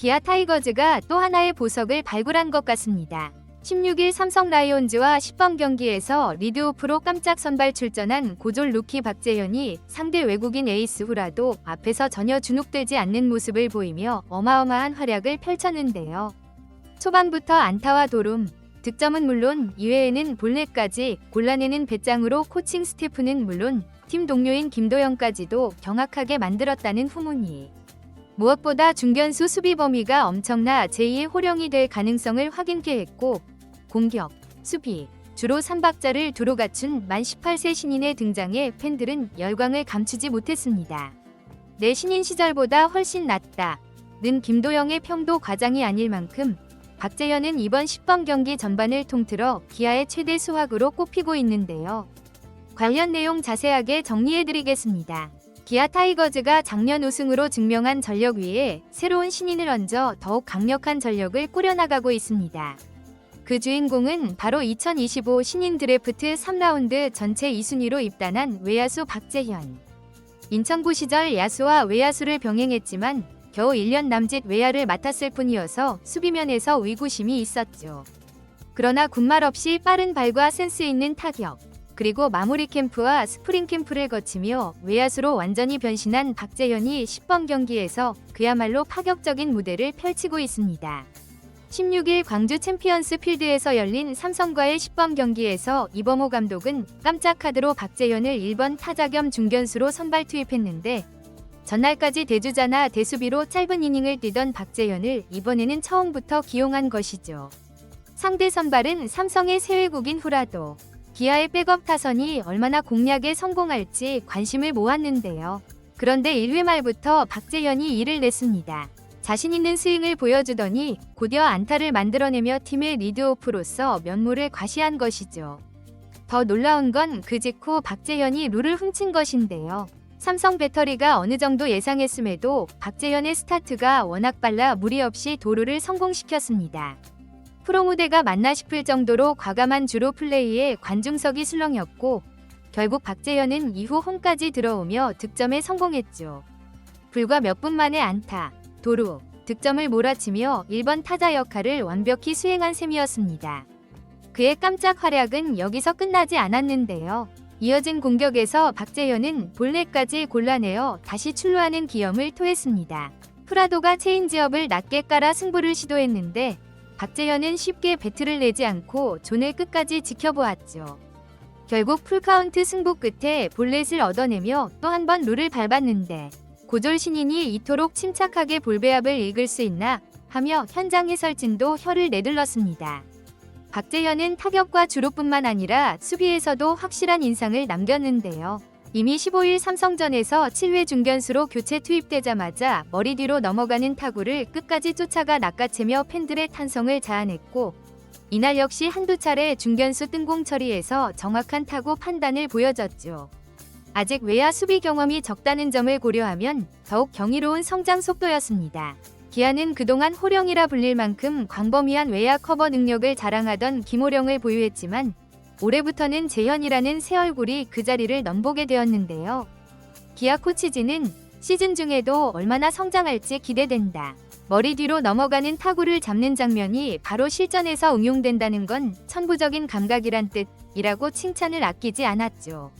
기아 타이거즈가 또 하나의 보석을 발굴한 것 같습니다. 16일 삼성 라이온즈와 10번 경기에서 리드오프로 깜짝 선발 출전한 고졸 루키 박재현이 상대 외국인 에이스 후라도 앞에서 전혀 주눅들지 않는 모습을 보이며 어마어마한 활약을 펼쳤는데요. 초반부터 안타와 도룸, 득점은 물론 이외에는 볼넷까지 골라내는 배짱으로 코칭 스태프는 물론 팀 동료인 김도영까지도 경악하게 만들었다는 후문이 무엇보다 중견수 수비 범위가 엄청나 제2의 호령이 될 가능성을 확인케 했고 공격, 수비, 주로 3박자를 두루 갖춘 만 18세 신인의 등장에 팬들은 열광을 감추지 못했습니다. 내 신인 시절보다 훨씬 낫다. 는 김도영의 평도 과장이 아닐 만큼 박재현은 이번 10번 경기 전반을 통틀어 기아의 최대 수확으로 꼽히고 있는데요. 관련 내용 자세하게 정리해드리겠습니다. 기아 타이거즈가 작년 우승으로 증명한 전력 위에 새로운 신인을 얹어 더욱 강력한 전력을 꾸려나가고 있습니다. 그 주인공은 바로 2025 신인 드래프트 3라운드 전체 2순위로 입단한 외야수 박재현. 인천구 시절 야수와 외야수를 병행했지만 겨우 1년 남짓 외야를 맡았을 뿐이어서 수비면에서 의구심이 있었죠. 그러나 군말 없이 빠른 발과 센스 있는 타격, 그리고 마무리 캠프와 스프링 캠프를 거치며 외야수로 완전히 변신한 박재현이 10번 경기에서 그야말로 파격적인 무대를 펼치고 있습니다. 16일 광주 챔피언스 필드에서 열린 삼성과의 10번 경기에서 이범호 감독은 깜짝 카드로 박재현을 1번 타자 겸 중견수로 선발 투입했는데 전날까지 대주자나 대수비로 짧은 이닝을 뛰던 박재현을 이번에는 처음부터 기용한 것이죠. 상대 선발은 삼성의 새 외국인 후라도. 기아의 백업 타선이 얼마나 공략에 성공할지 관심을 모았는데요. 그런데 1회 말부터 박재현이 이를 냈습니다. 자신 있는 스윙을 보여주더니 곧이어 안타를 만들어내며 팀의 리드오프로서 면모를 과시한 것이죠. 더 놀라운 건 그 직후 박재현이 룰을 훔친 것인데요. 삼성 배터리가 어느 정도 예상했음에도 박재현의 스타트가 워낙 빨라 무리 없이 도루를 성공시켰습니다. 프로 무대가 맞나 싶을 정도로 과감한 주로 플레이에 관중석이 술렁였고 결국 박재현은 이후 홈까지 들어오며 득점에 성공했죠. 불과 몇 분 만에 안타, 도루, 득점을 몰아치며 1번 타자 역할을 완벽히 수행한 셈이었습니다. 그의 깜짝 활약은 여기서 끝나지 않았는데요. 이어진 공격에서 박재현은 볼넷까지 골라내어 다시 출루하는 기염을 토했습니다. 프라도가 체인지업을 낮게 깔아 승부를 시도했는데 박재현은 쉽게 배트를 내지 않고 존을 끝까지 지켜보았죠. 결국 풀카운트 승부 끝에 볼넷을 얻어내며 또 한 번 룰을 밟았는데 고졸 신인이 이토록 침착하게 볼배합을 읽을 수 있나 하며 현장 해설진도 혀를 내둘렀습니다. 박재현은 타격과 주로뿐만 아니라 수비에서도 확실한 인상을 남겼는데요. 이미 15일 삼성전에서 7회 중견수로 교체 투입되자마자 머리 뒤로 넘어가는 타구를 끝까지 쫓아가 낚아채며 팬들의 탄성을 자아냈고 이날 역시 한두 차례 중견수 뜬공 처리에서 정확한 타구 판단을 보여줬죠. 아직 외야 수비 경험이 적다는 점을 고려하면 더욱 경이로운 성장 속도였습니다. 기아는 그동안 호령이라 불릴 만큼 광범위한 외야 커버 능력을 자랑하던 김호령을 보유했지만 올해부터는 재현이라는 새 얼굴이 그 자리를 넘보게 되었는데요. 기아 코치진은 시즌 중에도 얼마나 성장할지 기대된다. 머리 뒤로 넘어가는 타구를 잡는 장면이 바로 실전에서 응용된다는 건 천부적인 감각이란 뜻이라고 칭찬을 아끼지 않았죠.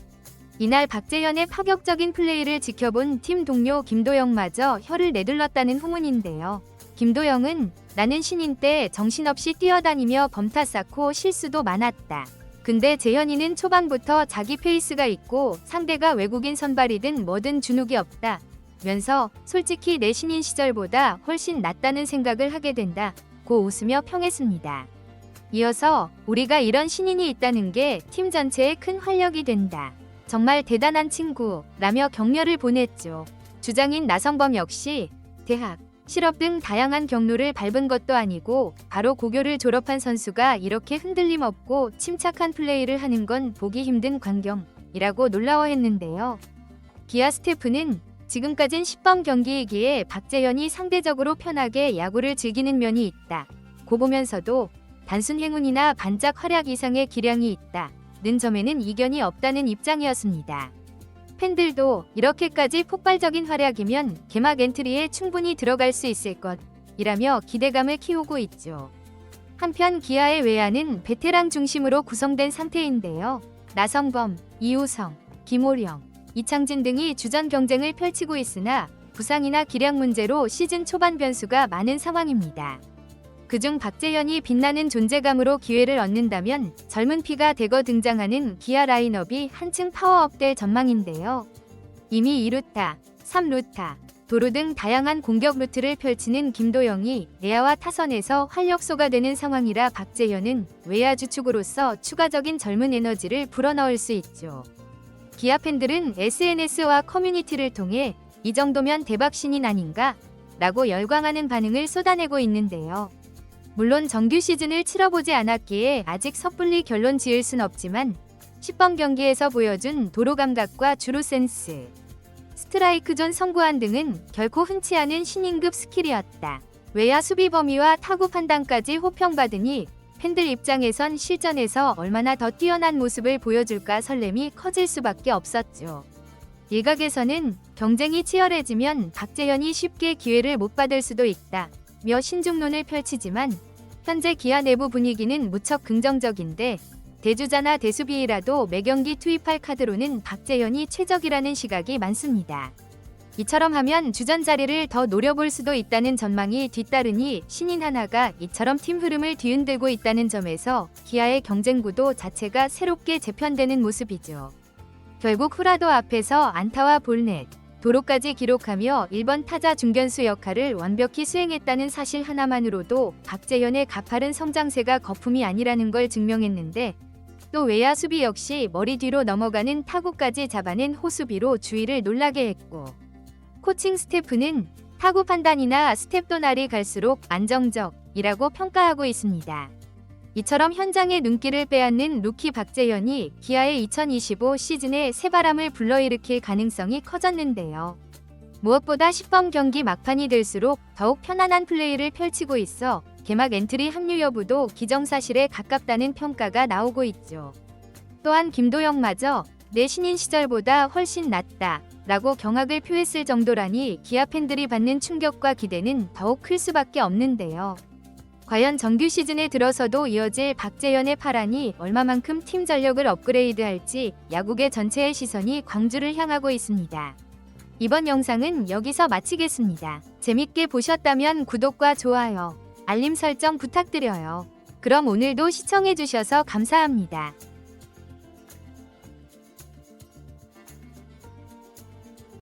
이날 박재현의 파격적인 플레이를 지켜본 팀 동료 김도영마저 혀를 내둘렀다는 후문인데요. 김도영은 나는 신인 때 정신없이 뛰어다니며 범타 쌓고 실수도 많았다. 근데 재현이는 초반부터 자기 페이스가 있고 상대가 외국인 선발이든 뭐든 주눅이 없다. 면서 솔직히 내 신인 시절보다 훨씬 낫다는 생각을 하게 된다. 고 웃으며 평했습니다. 이어서 우리가 이런 신인이 있다는 게 팀 전체에 큰 활력이 된다. 정말 대단한 친구 라며 격려를 보냈죠. 주장인 나성범 역시 대학, 실업 등 다양한 경로를 밟은 것도 아니고 바로 고교를 졸업한 선수가 이렇게 흔들림 없고 침착한 플레이를 하는 건 보기 힘든 광경이라고 놀라워했는데요. 기아 스태프는 지금까진 10번 경기이기에 박재현이 상대적으로 편하게 야구를 즐기는 면이 있다. 고 보면서도 단순 행운이나 반짝 활약 이상의 기량이 있다. 는 점에는 이견이 없다는 입장이었습니다. 팬들도 이렇게까지 폭발적인 활약이면 개막 엔트리에 충분히 들어갈 수 있을 것 이라며 기대감을 키우고 있죠. 한편 기아의 외야는 베테랑 중심으로 구성된 상태인데요. 나성범, 이우성, 김호령, 이창진 등이 주전 경쟁을 펼치고 있으나 부상이나 기량 문제로 시즌 초반 변수가 많은 상황입니다. 그중 박재현이 빛나는 존재감으로 기회를 얻는다면 젊은 피가 대거 등장하는 기아 라인업이 한층 파워업될 전망인데요. 이미 2루타, 3루타, 도루 등 다양한 공격 루트를 펼치는 김도영이 내야와 타선에서 활력소가 되는 상황이라 박재현은 외야 주축으로서 추가적인 젊은 에너지를 불어넣을 수 있죠. 기아 팬들은 SNS와 커뮤니티를 통해 이 정도면 대박 신인 아닌가? 라고 열광하는 반응을 쏟아내고 있는데요. 물론 정규 시즌을 치러보지 않았기에 아직 섣불리 결론 지을 순 없지만 10번 경기에서 보여준 도로 감각과 주루 센스, 스트라이크 존 선구안 등은 결코 흔치 않은 신인급 스킬이었다. 외야 수비 범위와 타구 판단까지 호평받으니 팬들 입장에선 실전에서 얼마나 더 뛰어난 모습을 보여줄까 설렘이 커질 수밖에 없었죠. 일각에서는 경쟁이 치열해지면 박재현이 쉽게 기회를 못 받을 수도 있다. 며 신중론을 펼치지만 현재 기아 내부 분위기는 무척 긍정적인데 대주자나 대수비이라도 매경기 투입할 카드로는 박재현이 최적이라는 시각이 많습니다. 이처럼 하면 주전 자리를 더 노려볼 수도 있다는 전망이 뒤따르니 신인 하나가 이처럼 팀 흐름을 뒤흔들고 있다는 점에서 기아의 경쟁 구도 자체가 새롭게 재편되는 모습이죠. 결국 후라도 앞에서 안타와 볼넷, 도로까지 기록하며 1번 타자 중견수 역할을 완벽히 수행했다는 사실 하나만으로도 박재현의 가파른 성장세가 거품이 아니라는 걸 증명했는데 또 외야 수비 역시 머리 뒤로 넘어가는 타구까지 잡아낸 호수비로 주의를 놀라게 했고 코칭 스태프는 타구 판단이나 스텝 도 날이 갈수록 안정적이라고 평가하고 있습니다. 이처럼 현장의 눈길을 빼앗는 루키 박재현이 기아의 2025 시즌에 새바람을 불러일으킬 가능성이 커졌는데요. 무엇보다 10번 경기 막판이 될수록 더욱 편안한 플레이를 펼치고 있어 개막 엔트리 합류 여부도 기정사실에 가깝다는 평가가 나오고 있죠. 또한 김도영마저 내 신인 시절보다 훨씬 낫다 라고 경악을 표했을 정도라니 기아 팬들이 받는 충격과 기대는 더욱 클 수밖에 없는데요. 과연 정규 시즌에 들어서도 이어질 박재현의 파란이 얼마만큼 팀 전력을 업그레이드할지 야구계 전체의 시선이 광주를 향하고 있습니다. 이번 영상은 여기서 마치겠습니다. 재밌게 보셨다면 구독과 좋아요, 알림 설정 부탁드려요. 그럼 오늘도 시청해주셔서 감사합니다.